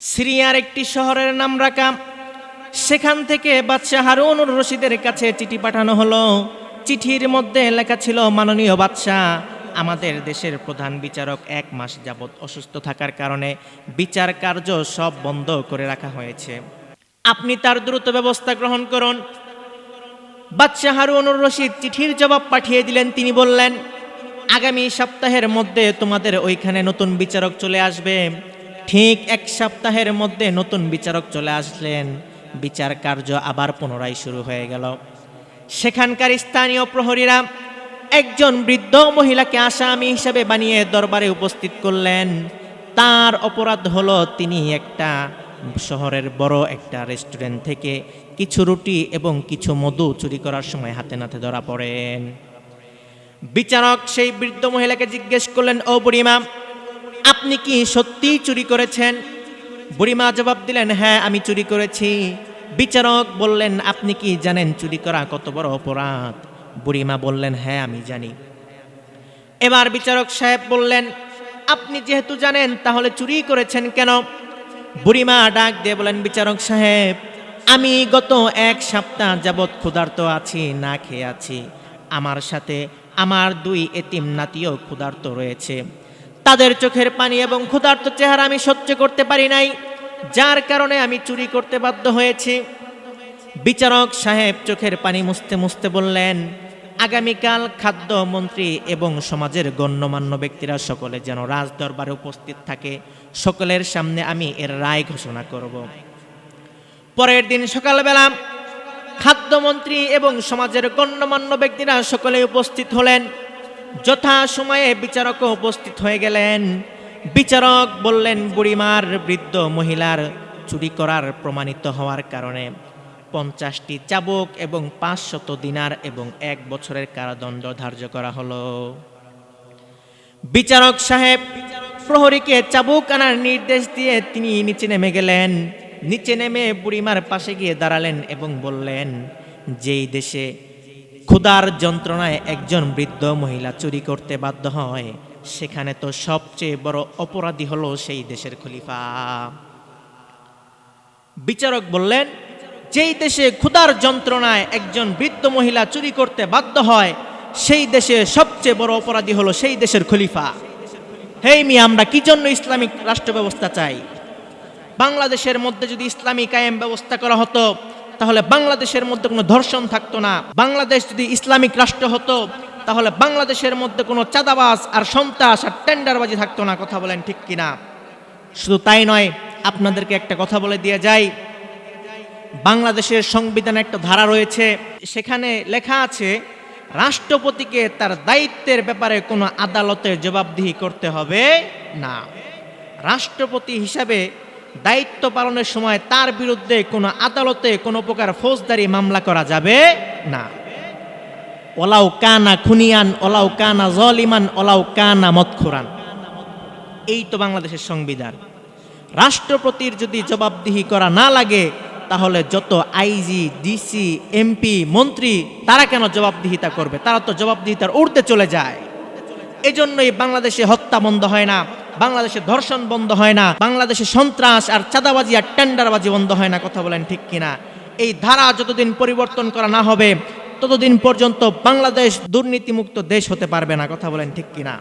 সিরিয়ার একটি শহরের নাম রাখা সেখান থেকে বাদশাহ হারুনুর রশিদের কাছে চিঠি পাঠানো হলো। চিঠির মধ্যে লেখা ছিল, মাননীয় বাদশাহ, আমাদের দেশের প্রধান বিচারক এক মাস যাবৎ অসুস্থ থাকার কারণে বিচার কার্য সব বন্ধ করে রাখা হয়েছে। আপনি তার দ্রুত ব্যবস্থা গ্রহণ করুন। বাদশাহ হারুনুর রশিদ চিঠির জবাব পাঠিয়ে দিলেন। তিনি বললেন, আগামী সপ্তাহের মধ্যে তোমাদের ওইখানে নতুন বিচারক চলে আসবে। ঠিক এক সপ্তাহের মধ্যে নতুন বিচারক চলে আসলেন। বিচার কার্য আবার পুনরায় শুরু হয়ে গেল। সেখানকার স্থানীয় প্রহরীরা একজন বৃদ্ধ মহিলাকে আসামি হিসেবে বানিয়ে দরবারে উপস্থিত করলেন। তার অপরাধ হলো তিনি একটা শহরের বড় একটা রেস্টুরেন্ট থেকে কিছু রুটি এবং কিছু মধু চুরি করার সময় হাতে নাতে ধরা পড়েন। বিচারক সেই বৃদ্ধ মহিলাকে জিজ্ঞেস করলেন, ও বুড়িমা আপনি কি সত্যিই চুরি করেছেন? বুড়িমা জবাব দিলেন হ্যাঁ আমি চুরি করেছি। বিচারক বললেন, আপনি কি জানেন চুরি করা কত বড় অপরাধ? বুড়িমা বললেন হ্যাঁ আমি জানি। এবার বিচারক সাহেব বললেন, আপনি যেহেতু জানেন, তাহলে চুরি করেছেন কেন? বুড়িমা ডাক দিয়ে বলেন, বিচারক সাহেব, আমি গত এক সপ্তাহ যাবৎ ক্ষুধার্ত আছি, না খেয়ে আছি। আমার সাথে আমার দুই এতিম নাতিও ক্ষুধার্ত রয়েছে। তাদের চোখের পানি এবং ক্ষুধার্ত চেহারা আমি সহ্য করতে পারি নাই, যার কারণে আমি চুরি করতে বাধ্য হয়েছি। বিচারক সাহেব চোখের পানি মুছতে মুছতে বললেন, আগামীকাল খাদ্য মন্ত্রী এবং সমাজের গণ্যমান্য ব্যক্তিরা সকলে যেন রাজ দরবারে উপস্থিত থাকে, সকলের সামনে আমি এর রায় ঘোষণা করব। পরের দিন সকালবেলা খাদ্যমন্ত্রী এবং সমাজের গণ্যমান্য ব্যক্তিরা সকলে উপস্থিত হলেন। যথা সময়ে বিচারকও উপস্থিত হয়ে গেলেন। বিচারক বললেন, বুড়িমার বৃদ্ধ মহিলার চুরি করার প্রমাণিত হওয়ার কারণে পঞ্চাশটি চাবুক এবং পাঁচশত দিনার এবং এক বছরের কারাদণ্ড ধার্য করা হলো। বিচারক সাহেব প্রহরীকে চাবুক আনার নির্দেশ দিয়ে তিনি নিচে নেমে গেলেন। নিচে নেমে বুড়িমার পাশে গিয়ে দাঁড়ালেন এবং বললেন, যেই দেশে ক্ষুধার যন্ত্রণায় একজন বৃদ্ধ মহিলা চুরি করতে বাধ্য হয়। সেখানে তো সবচেয়ে বড় অপরাধী হলো সেই দেশের খলিফা। বিচারক বললেন, যেই দেশে ক্ষুধার যন্ত্রণায় একজন বৃদ্ধ মহিলা চুরি করতে বাধ্য হয়, সেই দেশে সবচেয়ে বড় অপরাধী হলো সেই দেশের খলিফা। হেই মি আমরা কি জন্য ইসলামিক রাষ্ট্র ব্যবস্থা চাই? বাংলাদেশের মধ্যে যদি ইসলামী কায়েম ব্যবস্থা করা হতো তাহলে বাংলাদেশের মধ্যে কোনো ধর্ষণ থাকতো না। বাংলাদেশ যদি ইসলামিক রাষ্ট্র হতো, তাহলে বাংলাদেশের মধ্যে কোনো চাঁদাবাজ আর সন্ত্রাস আর টেন্ডারবাজি থাকতো না, কথা বলেন ঠিক কিনা? শুধু তাই নয়, আপনাদেরকে একটা কথা বলে দিয়ে যাই। বাংলাদেশের সংবিধানে একটা ধারা রয়েছে, সেখানে লেখা আছে, রাষ্ট্রপতিকে তার দায়িত্বের ব্যাপারে কোনো আদালতে জবাবদিহি করতে হবে না। রাষ্ট্রপতি হিসাবে দায়িত্ব পালনের সময় তার বিরুদ্ধে কোনো আদালতে কোনো প্রকার ফৌজদারি মামলা করা যাবে না। ওলাও কানা খুনিয়ান ওলাও কানা জলিমান ওলাও কানা মতখুরান এই তো বাংলাদেশের সংবিধান। রাষ্ট্রপতির যদি জবাবদিহি করা না লাগে, তাহলে যত আইজি, ডিসি, এমপি, মন্ত্রী, তারা কেন জবাবদিহিতা করবে? তারা তো জবাবদিহিতার উর্ধে চলে যায়। এজন্যই বাংলাদেশে হত্যা বন্ধ হয় না। বাংলাদেশে ধর্ষণ বন্ধ হয় না, বাংলাদেশে সন্ত্রাস আর চাঁদাবাজি আর টেন্ডারবাজি বন্ধ হয় না, কথা বলেন ঠিক কিনা? এই ধারা যতদিন পরিবর্তন করা না হবে, ততদিন পর্যন্ত বাংলাদেশ দুর্নীতিমুক্ত দেশ হতে পারবে না, কথা বলেন ঠিক কিনা?